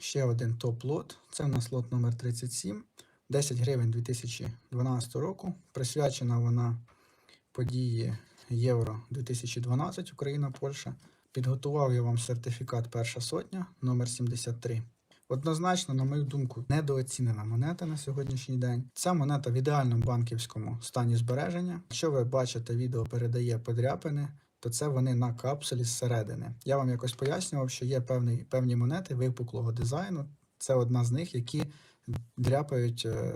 Ще один топ-лот. Це у нас лот номер 37. 10 гривень 2012 року. Присвячена вона події Євро 2012 Україна, Польща. Підготував я вам сертифікат перша сотня номер 73. Однозначно, на мою думку, недооцінена монета на сьогоднішній день. Ця монета в ідеальному банківському стані збереження. Якщо ви бачите, відео передає подряпини, то це вони на капсулі зсередини. Я вам якось пояснював, що є певні, певні монети випуклого дизайну. Це одна з них, які дряпають е,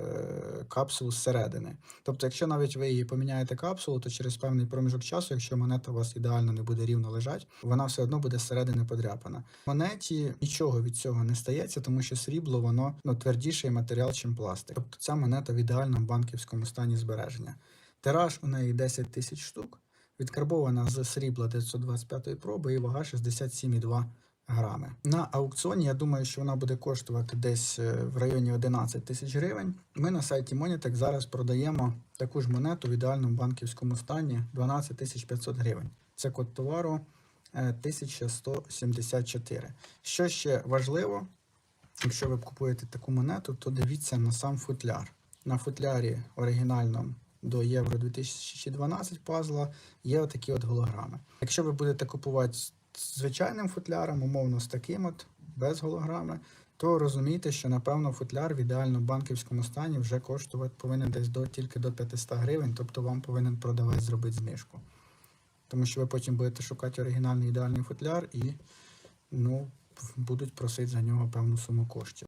капсулу зсередини. Тобто, якщо навіть ви її поміняєте капсулу, то через певний проміжок часу, якщо монета у вас ідеально не буде рівно лежати, вона все одно буде зсередини подряпана. В монеті нічого від цього не стається, тому що срібло воно ну, твердіший матеріал, ніж пластик. Тобто ця монета в ідеальному банківському стані збереження. Тираж у неї 10 тисяч штук, відкарбована з срібла 925 проби і вага 67,2 грами. На аукціоні я думаю, що вона буде коштувати десь е, в районі 11 тисяч гривень. Ми на сайті Monetec зараз продаємо таку ж монету в ідеальному банківському стані 12 тисяч 500 гривень. Це код товару е, 1174. Що ще важливо, якщо ви купуєте таку монету, то дивіться на сам футляр. На футлярі оригінальному до Євро 2012 пазла є отакі от голограми. Якщо ви будете купувати з звичайним футляром, умовно з таким от, без голограми, то розумійте, що напевно футляр в ідеальному банківському стані вже коштувати повинен десь до тільки до 500 гривень, тобто вам повинен продавець зробити знижку. Тому що ви потім будете шукати оригінальний ідеальний футляр і ну, будуть просити за нього певну суму коштів.